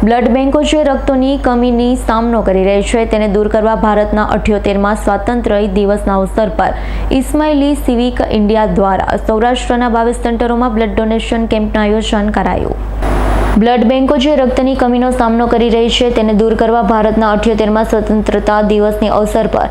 Blood બેન્કો જે રક્તોની કમીની સામનો કરી રહી છે, તેને દૂર કરવા ભારતના અઠ્યોતેરમાં સ્વાતંત્ર્ય દિવસના અવસર પર ઇસ્માઇલી સિવિક ઇન્ડિયા દ્વારા સૌરાષ્ટ્રના બાવીસ સેન્ટરોમાં બ્લડ ડોનેશન કેમ્પનું આયોજન કરાયું. બ્લડ બેન્કો જે રક્તની કમીનો સામનો કરી રહી છે, તેને દૂર કરવા ભારતના અઠ્યોતેરમાં સ્વતંત્રતા દિવસની અવસર પર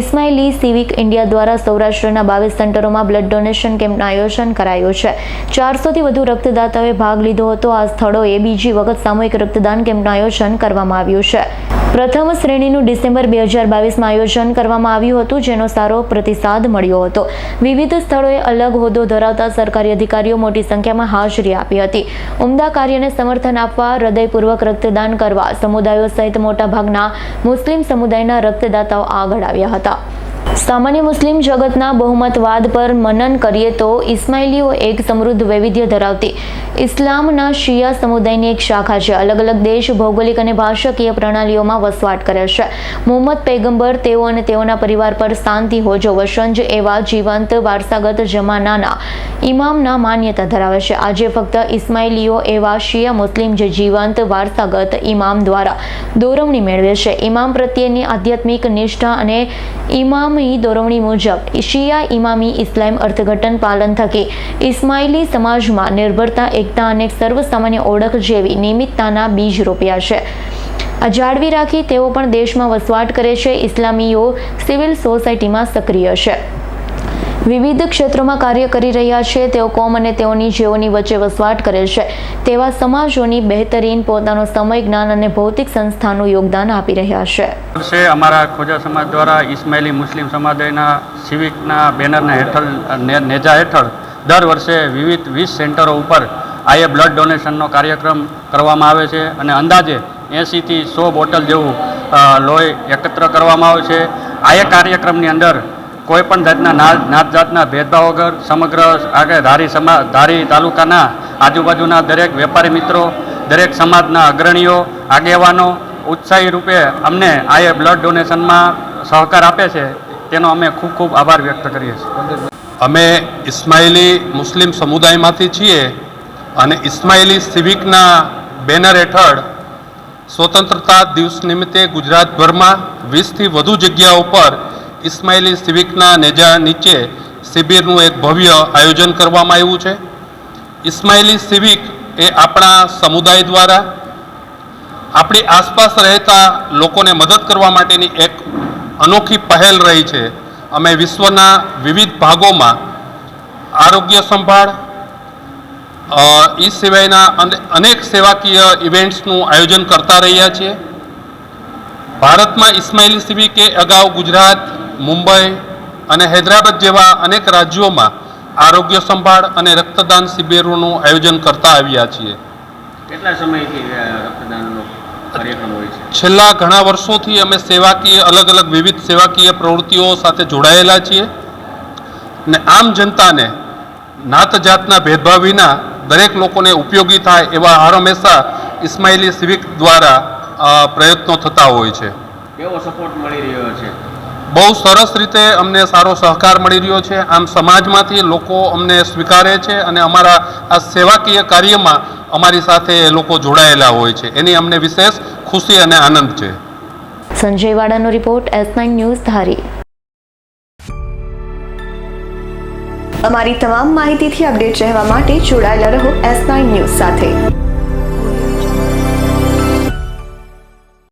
ઇસ્માઇલી સિવિક ઇન્ડિયા દ્વારા સૌરાષ્ટ્રના બાવીસ સેન્ટરોમાં બ્લડ ડોનેશન કેમ્પનું આયોજન કરાયું છે. ચારસોથી વધુ રક્તદાતાઓએ ભાગ લીધો હતો. આ સ્થળોએ બીજી વખત સામૂહિક રક્તદાન કેમ્પનું આયોજન કરવામાં આવ્યું છે. પ્રથમ શ્રેણીનું ડિસેમ્બર બે હજાર બાવીસમાં આયોજન કરવામાં આવ્યું હતું, જેનો સારો પ્રતિસાદ મળ્યો હતો. વિવિધ સ્થળોએ અલગ હોદ્દો ધરાવતા સરકારી અધિકારીઓ મોટી સંખ્યામાં હાજરી આપી હતી. ઉમદા કાર્યને સમર્થન આપવા હૃદયપૂર્વક રક્તદાન કરવા સમુદાયો સહિત મોટાભાગના મુસ્લિમ સમુદાયના રક્તદાતાઓ આગળ આવ્યા હતા. સામાન્ય મુસ્લિમ જગતના બહુમતવાદ પર મનન કરીએ તો ઇસ્માઇલીઓ એક સમૃદ્ધ વૈવિધ્ય ધરાવતી. ઇસ્લામના શિયા સમુદાયની એક શાખા છે. અલગ અલગ દેશ ભૌગોલિક અને ભાષાકીય પ્રણાલીઓમાં વસવાટ કરે છે. મોહમ્મદ પૈગંબર તેઓ અને તેઓના પરિવાર પર શાંતિ હોજો વસંજ એવા જીવંત વારસાગત જમાનાના ઇમામના માન્યતા ધરાવે છે. આજે ફક્ત ઇસ્માઇલીઓ એવા શિયા મુસ્લિમ જે જીવંત વારસાગત ઇમામ દ્વારા દોરવણી મેળવે છે. ઇમામ પ્રત્યેની આધ્યાત્મિક નિષ્ઠા અને ઇમામી દોરવણી મુજબ શિયા ઇમામી ઇસ્લામ અર્થઘટન પાલન થકી ઇસ્માઇલી સમાજમાં નિર્ભરતા, એકતા અને સર્વસામાન્ય ઓળખ જેવી નિયમિતતાના બીજ રોપ્યા છે. આ જાળવી રાખી તેઓ પણ દેશમાં વસવાટ કરે છે. ઇસ્લામીઓ સિવિલ સોસાયટીમાં સક્રિય છે. વિવિધ ક્ષેત્રોમાં કાર્ય કરી રહ્યા છે. તેઓ કોમ અને તેઓની જેઓની વચ્ચે વસવાટ કરે છે. તેવા સમાજોની બહેતરીન પોતાનો સમય, જ્ઞાન અને ભૌતિક સંસ્થાનું યોગદાન આપી રહ્યા છે. અમારા ખોજા સમાજ દ્વારા ઇસ્માઇલી મુસ્લિમ સમાજના, સિવિકના બેનરના હેઠળ નેજા હેઠળ દર વર્ષે વિવિધ વીસ સેન્ટરો ઉપર આઈએ બ્લડ ડોનેશનનો કાર્યક્રમ કરવામાં આવે છે અને અંદાજે એંસીથી સો બોટલ જેવું લોહી એકત્ર કરવામાં આવે છે. આયે કાર્યક્રમની અંદર કોઈ પણ જાતના નાત જાતના ભેદભાવ વગર સમગ્ર આગળ ધારી સમા ધારી તાલુકાના આજુબાજુના દરેક વેપારી મિત્રો, દરેક સમાજના અગ્રણીઓ, આગેવાનો ઉત્સાહી રૂપે અમને આ બ્લડ ડોનેશનમાં સહકાર આપે છે, તેનો અમે ખૂબ ખૂબ આભાર વ્યક્ત કરીએ છીએ. અમે ઇસ્માઇલી મુસ્લિમ સમુદાયમાંથી છીએ અને ઇસ્માઇલી સિવિકના બેનર હેઠળ સ્વતંત્રતા દિવસ નિમિત્તે ગુજરાતભરમાં વીસથી વધુ જગ્યાઓ પર ઇસ્માઇલી સિવિકના નેજા નીચે શિબિરનું એક ભવ્ય આયોજન કરવામાં આવ્યું છે. ઇસ્માઇલી સિવિક એ આપણા સમુદાય દ્વારા આપણી આસપાસ રહેતા લોકોને મદદ કરવા માટેની એક અનોખી પહેલ રહી છે. અમે વિશ્વના વિવિધ ભાગોમાં આરોગ્ય સંભાળ એ સિવાયના અને- અનેક સેવાકીય ઇવેન્ટ્સનું આયોજન કરતા રહ્યા છીએ. ભારતમાં ઇસ્માઇલી સિવિકે અગાઉ ગુજરાત મુંબઈ અને હૈદરાબાદ જેવા અનેક રાજ્યોમાં આરોગ્ય સંભાળ અને રક્તદાન શિબિરોનું આયોજન કરતા આવ્યા છીએ. કેટલા સમયથી રક્તદાનનો કાર્યક્રમ હોય છે? છેલ્લા ઘણા વર્ષોથી અમે સેવાકીય અલગ અલગ વિવિધ સેવાકીય પ્રવૃત્તિઓ સાથે જોડાયેલા છીએ ને આમ જનતાને નાત જાતના ભેદભાવ વિના દરેક લોકોને ઉપયોગી થાય એવા હર હંમેશા ઇસ્માઇલી સિવિક દ્વારા પ્રયત્નો થતા હોય છે. કેવો સપોર્ટ મળી રહ્યો છે? બહુ સરસ રીતે અમને સારો સહકાર મળી રહ્યો છે. આમ સમાજમાંથી લોકો અમને સ્વીકારે છે અને અમારા આ સેવાકીય કાર્યમાં અમારી સાથે એ લોકો જોડાયેલા હોય છે. એની અમને વિશેષ ખુશી અને આનંદ છે. Sanjay વાડાનો report S nine news Dhari. અમારી તમામ માહિતીથી અપડેટ રહેવા માટે જોડાયેલા રહો એસ નાઇન ન્યૂઝ સાથે.